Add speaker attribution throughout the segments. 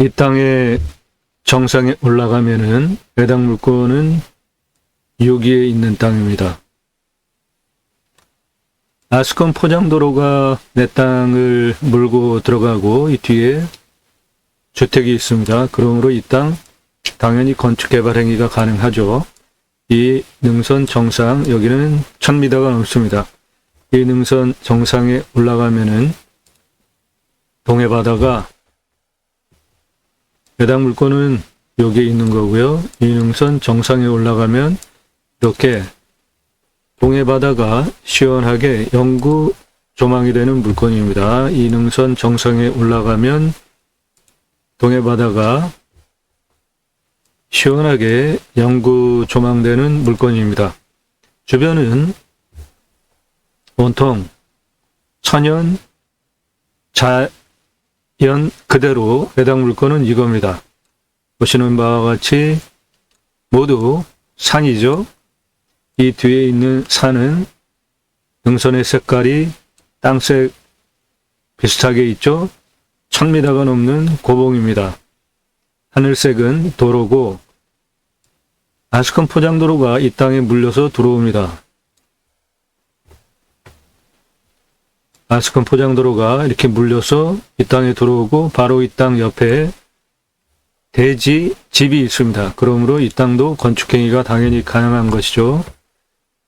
Speaker 1: 이 땅의 정상에 올라가면은 해당 물건은 여기에 있는 땅입니다. 아스콘 포장도로가 내 땅을 물고 들어가고 이 뒤에 주택이 있습니다. 그러므로 이 땅 당연히 건축 개발 행위가 가능하죠. 이 능선 정상 여기는 1000m가 넘습니다. 이 능선 정상에 올라가면은 동해 바다가 해당 물건은 여기에 있는 거고요. 이 능선 정상에 올라가면 이렇게 동해 바다가 시원하게 영구 조망이 되는 물건입니다. 이 능선 정상에 올라가면 동해 바다가 시원하게 영구 조망되는 물건입니다. 주변은 온통 천연 자 연 그대로 해당 물건은 이겁니다. 보시는 바와 같이 모두 산이죠. 이 뒤에 있는 산은 능선의 색깔이 땅색 비슷하게 있죠. 1000m가 넘는 고봉입니다. 하늘색은 도로고 아스콘 포장도로가 이 땅에 물려서 들어옵니다. 아스콘 포장도로가 이렇게 물려서 이 땅에 들어오고 바로 이 땅 옆에 대지 집이 있습니다. 그러므로 이 땅도 건축행위가 당연히 가능한 것이죠.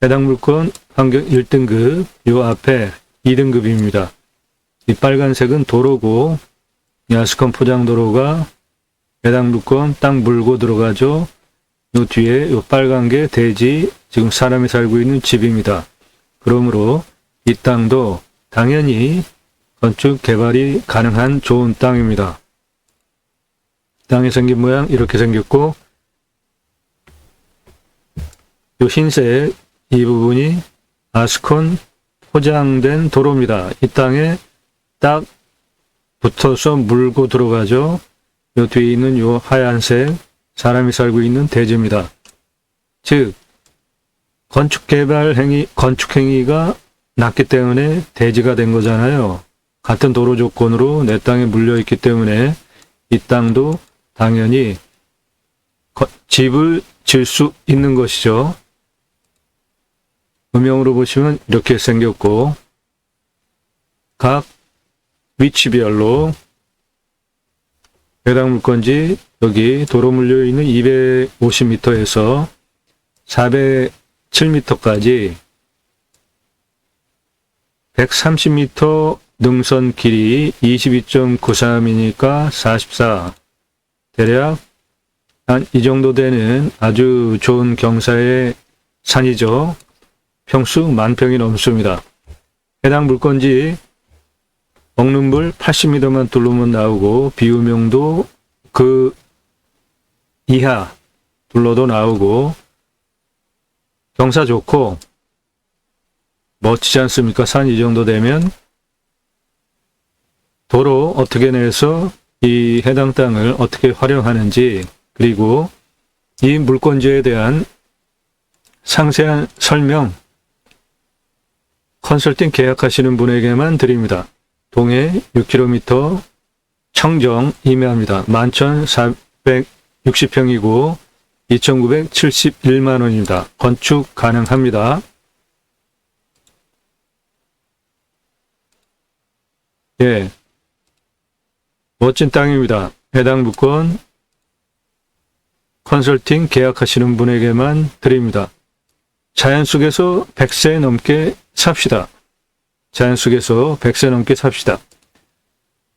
Speaker 1: 해당 물건 환경 1등급, 요 앞에 2등급입니다. 이 빨간색은 도로고, 이 아스콘 포장도로가 해당 물건 땅 물고 들어가죠. 요 뒤에 요 빨간 게 대지, 지금 사람이 살고 있는 집입니다. 그러므로 이 땅도 당연히 건축 개발이 가능한 좋은 땅입니다. 땅이 생긴 모양 이렇게 생겼고 요 흰색 이 부분이 아스콘 포장된 도로입니다. 이 땅에 딱 붙어서 물고 들어가죠. 요 뒤에 있는 요 하얀색 사람이 살고 있는 대지입니다. 즉 건축 개발 행위 건축 행위가 낮기 때문에 대지가 된 거잖아요. 같은 도로 조건으로 내 땅에 물려 있기 때문에 이 땅도 당연히 거- 집을 질 수 있는 것이죠. 음영으로 보시면 이렇게 생겼고 각 위치별로 해당 물건지 여기 도로 물려 있는 250m에서 407m까지 130m 능선 길이 22.93이니까 44. 대략 한 이 정도 되는 아주 좋은 경사의 산이죠. 평수 만 평이 넘습니다. 해당 물건지 먹는 물 80m만 뚫으면 나오고 비우명도 그 이하 둘러도 나오고 경사 좋고 멋지지 않습니까? 산 이 정도 되면 도로 어떻게 내서 이 해당 땅을 어떻게 활용하는지 그리고 이 물건지에 대한 상세한 설명 컨설팅 계약하시는 분에게만 드립니다. 동해 6km 청정 임야입니다. 11,460평이고 2,971만 원입니다. 건축 가능합니다. 예. 멋진 땅입니다. 해당 물건 컨설팅 계약하시는 분에게만 드립니다. 자연 속에서 100세 넘게 삽시다. 자연 속에서 100세 넘게 삽시다.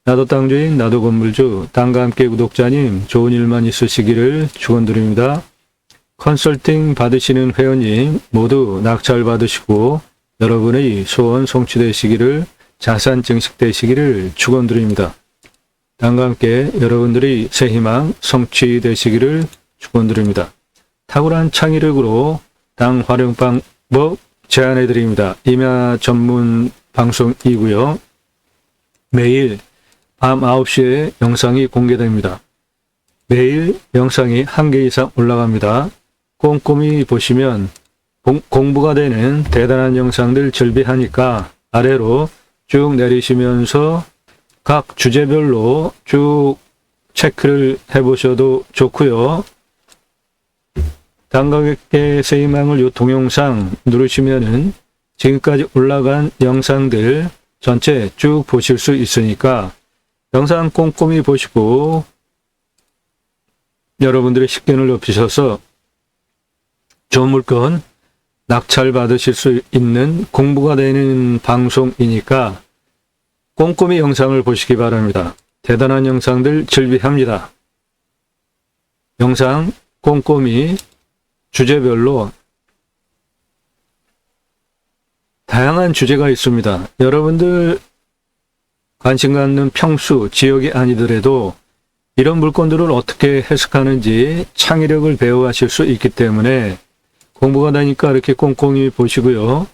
Speaker 1: 나도 땅주인, 나도 건물주, 땅과 함께 구독자님, 좋은 일만 있으시기를 축원드립니다. 컨설팅 받으시는 회원님 모두 낙찰 받으시고 여러분의 소원 성취되시기를 자산 증식되시기를 축원드립니다. 땅과 함께 여러분들이 새 희망 성취되시기를 축원드립니다. 탁월한 창의력으로 땅 활용 방법 제안해 드립니다. 임야 전문 방송이고요. 매일 밤 9시에 영상이 공개됩니다. 매일 영상이 한 개 이상 올라갑니다. 꼼꼼히 보시면 공, 공부가 되는 대단한 영상들 즐비하니까 아래로 쭉 내리시면서 각 주제별로 쭉 체크를 해보셔도 좋고요. 단가격의 희망을 요 동영상 누르시면은 지금까지 올라간 영상들 전체 쭉 보실 수 있으니까 영상 꼼꼼히 보시고 여러분들의 식견을 높이셔서 좋은 물건 낙찰 받으실 수 있는 공부가 되는 방송이니까 꼼꼼히 영상을 보시기 바랍니다. 대단한 영상들 즐비합니다. 영상 꼼꼼히 주제별로 다양한 주제가 있습니다. 여러분들 관심 갖는 평수, 지역이 아니더라도 이런 물건들을 어떻게 해석하는지 창의력을 배워가실 수 있기 때문에 공부가 되니까 이렇게 꼼꼼히 보시고요.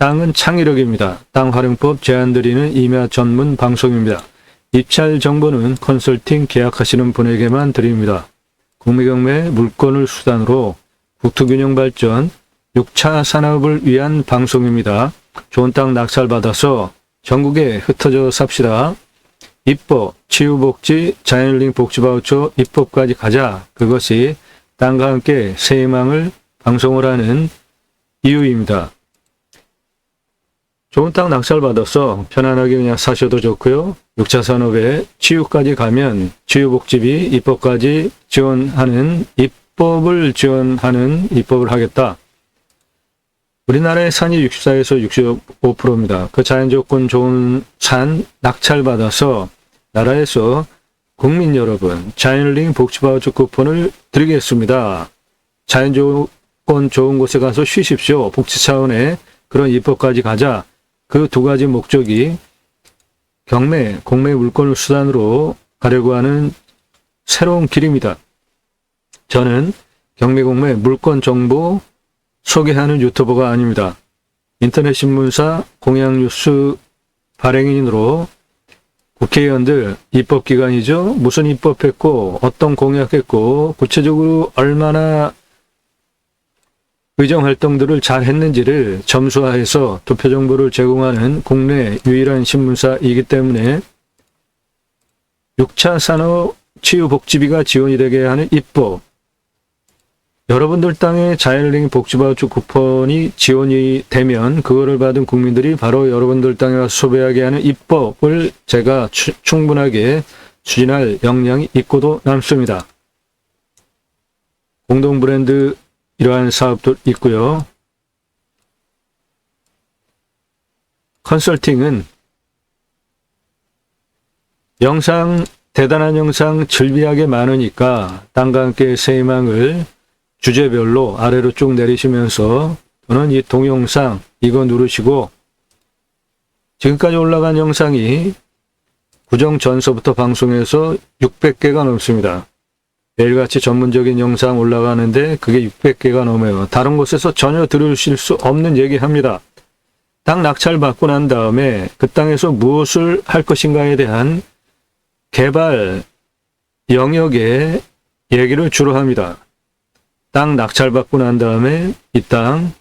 Speaker 1: 땅은 창의력입니다. 땅 활용법 제안 드리는 임야 전문 방송입니다. 입찰 정보는 컨설팅 계약하시는 분에게만 드립니다. 국미경매 물건을 수단으로 국토균형 발전, 6차 산업을 위한 방송입니다. 좋은 땅 낙찰 받아서 전국에 흩어져 삽시다. 입법, 치유복지, 자연링 복지바우처 입법까지 가자. 그것이 땅과 함께 새 희망을 방송을 하는 이유입니다. 좋은 땅 낙찰 받아서 편안하게 그냥 사셔도 좋고요. 6차 산업에 치유까지 가면 치유복지비 입법까지 지원하는 입법을 지원하는 입법을 하겠다. 우리나라의 산이 64에서 65%입니다. 그 자연 조건 좋은 산 낙찰 받아서 나라에서 국민 여러분 자연링 복지바우처 쿠폰을 드리겠습니다. 자연 조건 좋은 곳에 가서 쉬십시오. 복지 차원의 그런 입법까지 가자. 그 두 가지 목적이 경매, 공매 물건을 수단으로 가려고 하는 새로운 길입니다. 저는 경매, 공매, 물건 정보 소개하는 유튜버가 아닙니다. 인터넷 신문사 공양뉴스 발행인으로 국회의원들 입법기관이죠. 무슨 입법했고 어떤 공약했고 구체적으로 얼마나 의정 활동들을 잘 했는지를 점수화해서 투표 정보를 제공하는 국내 유일한 신문사이기 때문에 6차 산업 치유복지비가 지원이 되게 하는 입법 여러분들 땅에 자연링 복지바우처 쿠폰이 지원이 되면 그거를 받은 국민들이 바로 여러분들 땅에 소비하게 하는 입법을 제가 추, 충분하게 추진할 역량이 있고도 남습니다. 공동 브랜드 이러한 사업도 있고요. 컨설팅은 영상 대단한 영상 즐비하게 많으니까 땅과 함께 새 희망을 주제별로 아래로 쭉 내리시면서 또는 이 동영상 이거 누르시고 지금까지 올라간 영상이 구정 전서부터 방송해서 600개가 넘습니다. 매일같이 전문적인 영상 올라가는데 그게 600개가 넘어요. 다른 곳에서 전혀 들으실 수 없는 얘기합니다. 땅 낙찰 받고 난 다음에 그 땅에서 무엇을 할 것인가에 대한 개발 영역의 얘기를 주로 합니다. 땅 낙찰받고 난 다음에 이 땅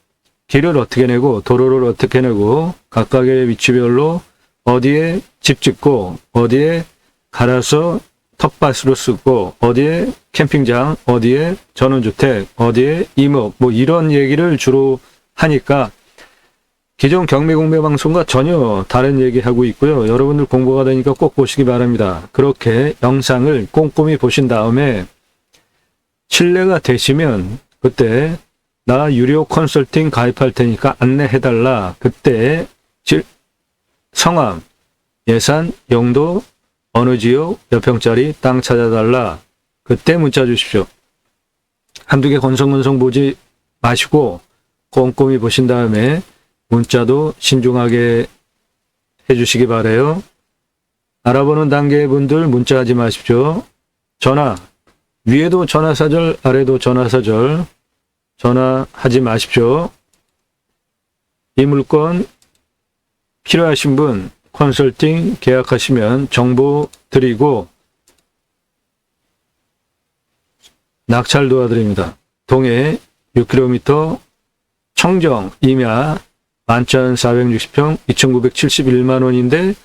Speaker 1: 길을 어떻게 내고 도로를 어떻게 내고 각각의 위치별로 어디에 집 짓고 어디에 갈아서 텃밭으로 쓰고 어디에 캠핑장 어디에 전원주택 어디에 임업 뭐 이런 얘기를 주로 하니까 기존 경매 공매 방송과 전혀 다른 얘기하고 있고요. 여러분들 공부가 되니까 꼭 보시기 바랍니다. 그렇게 영상을 꼼꼼히 보신 다음에 신뢰가 되시면 그때 나 유료 컨설팅 가입할 테니까 안내해달라. 그때 질, 성함, 예산, 용도, 어느 지역, 몇 평짜리 땅 찾아달라. 그때 문자 주십시오. 한두 개 건성건성 보지 마시고 꼼꼼히 보신 다음에 문자도 신중하게 해주시기 바래요. 알아보는 단계 분들 문자하지 마십시오. 전화 위에도 전화사절, 아래도 전화사절, 전화하지 마십시오. 이 물건 필요하신 분 컨설팅 계약하시면 정보 드리고 낙찰 도와드립니다. 동해 6km 청정 임야 11,460평 2,971만 원인데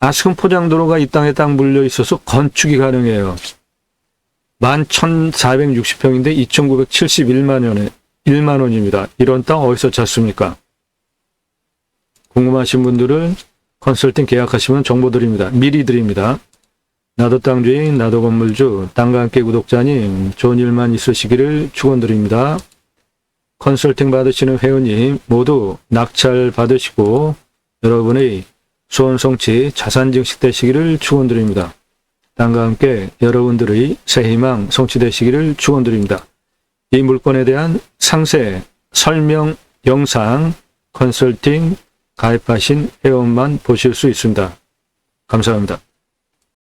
Speaker 1: 아스금 포장도로가 이 땅에 딱 물려 있어서 건축이 가능해요. 11,460평인데 2,971만 원에 1만 원입니다. 이런 땅 어디서 찾습니까? 궁금하신 분들은 컨설팅 계약하시면 정보 드립니다. 미리 드립니다. 나도 땅주인, 나도 건물주, 땅과 함께 구독자님, 좋은 일만 있으시기를 축원드립니다. 컨설팅 받으시는 회원님 모두 낙찰 받으시고 여러분의 소원 성취, 자산 증식되시기를 축원드립니다. 땅과 함께 여러분들의 새 희망 성취되시기를 축원드립니다. 이 물건에 대한 상세 설명 영상 컨설팅 가입하신 회원만 보실 수 있습니다. 감사합니다.